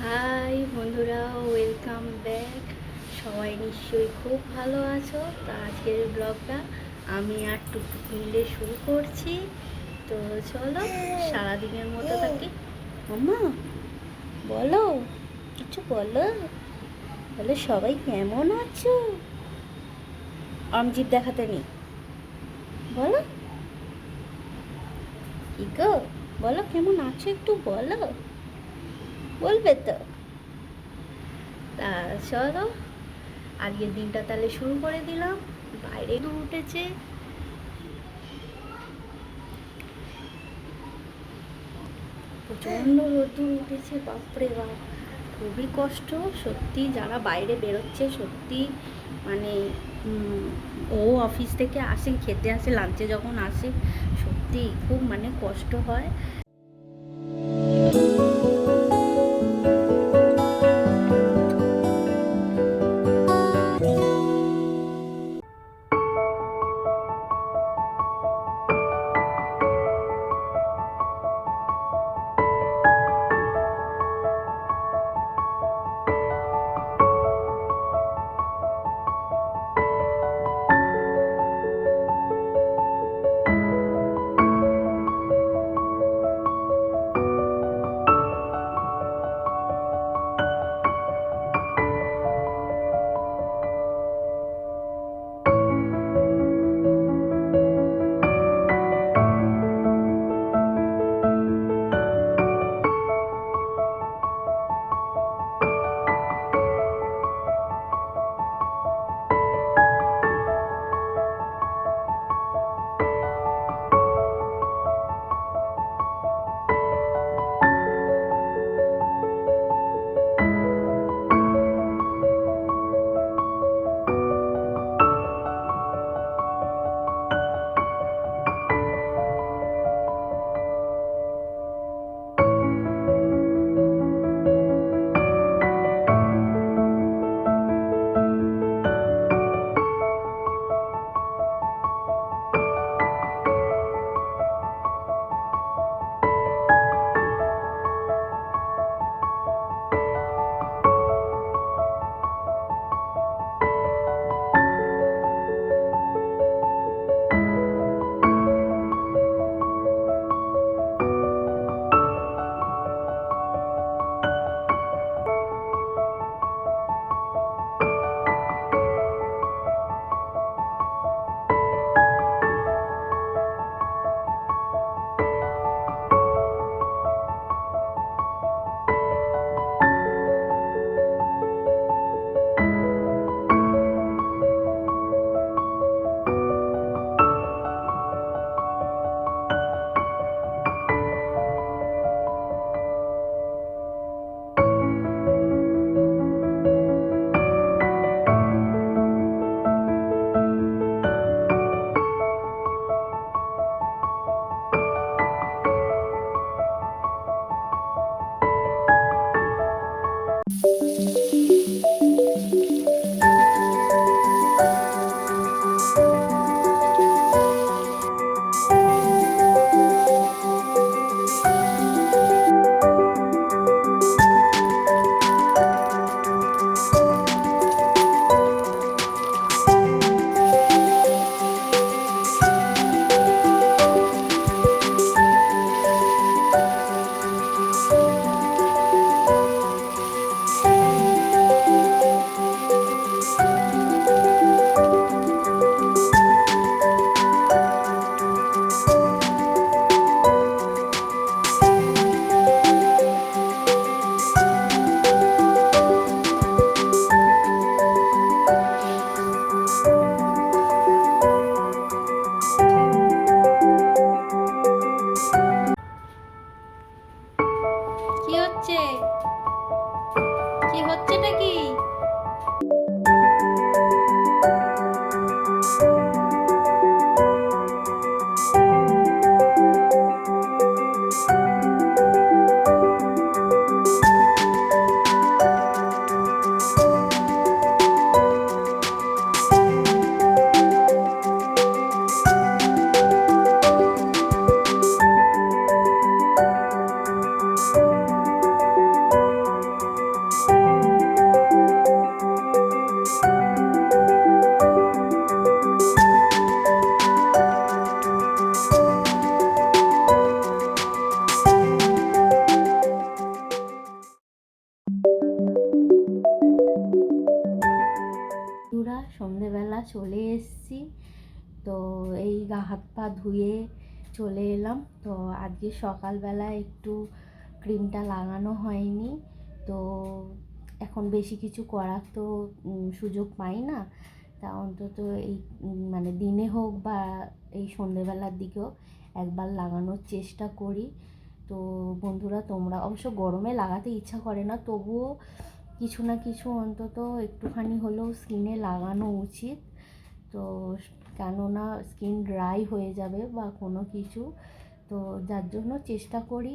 High বন্ধুরা welcome back সবাই নিশ্চয়ই খুব ভালো আছো? তো আজকের ব্লগটা আমি আর টুকটুক মিলে শুরু করছি। তো চলো, সারাদিনের মতো থাকি। আম্মা, বলো, কিছু বলো? বলো, সবাই কেমন আছো? অমজিৎ দেখাতে নেই। বলো। কি গো? বলো, কেমন আছো একটু বলো? বলবে তো। তা চলো, আজকের দিনটা তাহলে শুরু করে দিলাম। বাইরে দূর উঠেছে। প্রচণ্ড রোদ্দুর উঠেছে, বাপরে বাপ। খুবই কষ্ট, সত্যি যারা বাইরে বেরোচ্ছে, সত্যি মানে ও অফিস থেকে আসে, খেতে আসে, লাঞ্চে যখন আসে সত্যি খুব মানে কষ্ট হয়। কি হচ্ছেটা কি? আজকে সকালবেলা একটু ক্রিমটা লাগানো হয়নি, তো এখন বেশি কিছু করার তো সুযোগ পাই না। তা অন্তত এই মানে দিনে হোক বা এই সন্ধেবেলার দিকেও একবার লাগানোর চেষ্টা করি। তো বন্ধুরা, তোমরা অবশ্য গরমে লাগাতে ইচ্ছা করে না, তবুও কিছু না কিছু অন্তত একটুখানি হলেও স্কিনে লাগানো উচিত। তো কেননা স্কিন ড্রাই হয়ে যাবে বা কোনো কিছু। তো যার জন্য চেষ্টা করি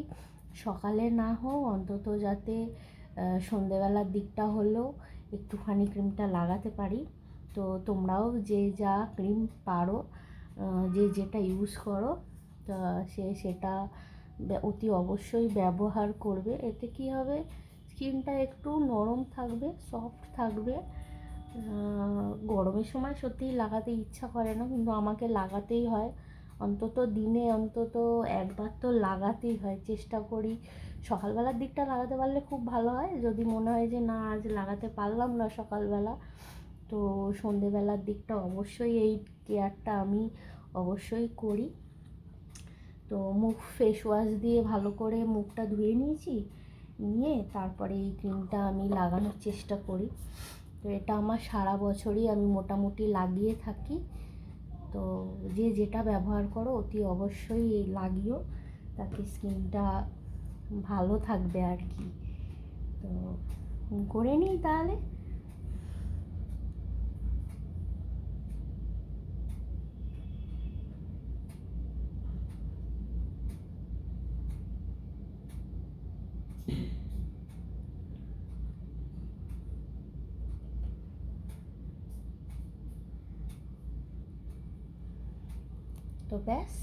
সকালে না হোক অন্তত যাতে সন্ধেবেলার দিকটা হলেও একটুখানি ক্রিমটা লাগাতে পারি। তো তোমরাও যে যা ক্রিম পারো যে যেটা ইউজ করো, তা সে সেটা অতি অবশ্যই ব্যবহার করবে। এতে কি হবে? স্কিনটা একটু নরম থাকবে সফট থাকবে। গরমের সময় সত্যিই লাগাতে ইচ্ছা করে না, কিন্তু আমাকে লাগাতেই হয়। অন্তত দিনে অন্তত একবার তো লাগাতেই হয়, চেষ্টা করি। সকালবেলার দিকটা লাগাতে পারলে খুব ভালো হয়। যদি মনে হয় যে, না, আজ লাগাতে পারলাম না সকালবেলা, তো সন্ধেবেলার দিকটা অবশ্যই এই কেয়ারটা আমি অবশ্যই করি। তো মুখ ফেস ওয়াশ দিয়ে ভালো করে মুখটা ধুয়ে নিয়েছি, নিয়ে তারপরে এই ক্রিমটা আমি লাগানোর চেষ্টা করি। তো এটা আমার সারা বছরই আমি মোটামুটি লাগিয়ে থাকি। তো যে যেটা ব্যবহার করো, অতি অবশ্যই লাগিও। তাতে স্কিনটা ভালো থাকবে আর কি। তো, করে নিই তাহলে। তো ব্যাস,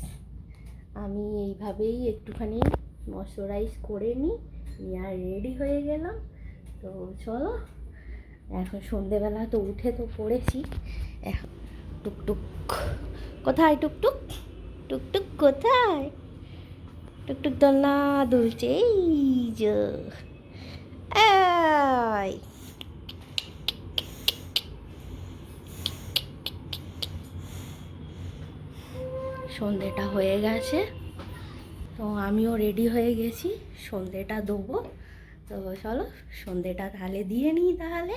আমি এইভাবেই একটুখানি ময়শ্চারাইজ করে নিই নিয়ে আর রেডি হয়ে গেলাম। তো চলো, এখন সন্ধেবেলা তো উঠে তো পড়েছি। এখন টুকটুক, কোথায় টুকটুক? টুকটুক কোথায়? টুকটুক দোলনা দুলছে, এই যে। সন্ধেটা হয়ে গেছে। তো আমিও রেডি হয়ে গেছি, সন্ধেটা দেবো। তো চলো, সন্ধেটা তাহলে দিয়ে নিই তাহলে।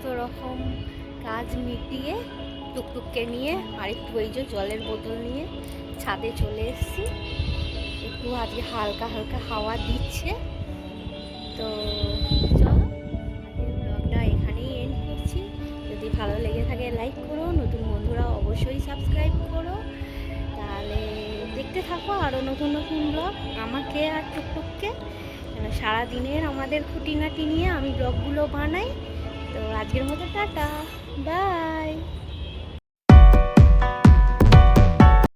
সমস্ত রকম কাজ মিটিয়ে, টুকটুককে নিয়ে আর একটু এই যে জলের বোতল নিয়ে ছাদে চলে এসেছি। একটু আজকে হালকা হালকা হাওয়া দিচ্ছে। তো চলো ব্লগটা এখানেই এন্ড করছি। যদি ভালো লেগে থাকে লাইক করো, নতুন বন্ধুরা অবশ্যই সাবস্ক্রাইব করো। তাহলে দেখতে থাকো আরও নতুন নতুন ব্লগ আমাকে আর টুকটুককে, সারাদিনের আমাদের খুঁটিনাটি নিয়ে আমি ব্লগগুলো বানাই। তো আজকের মতো টাটা বাই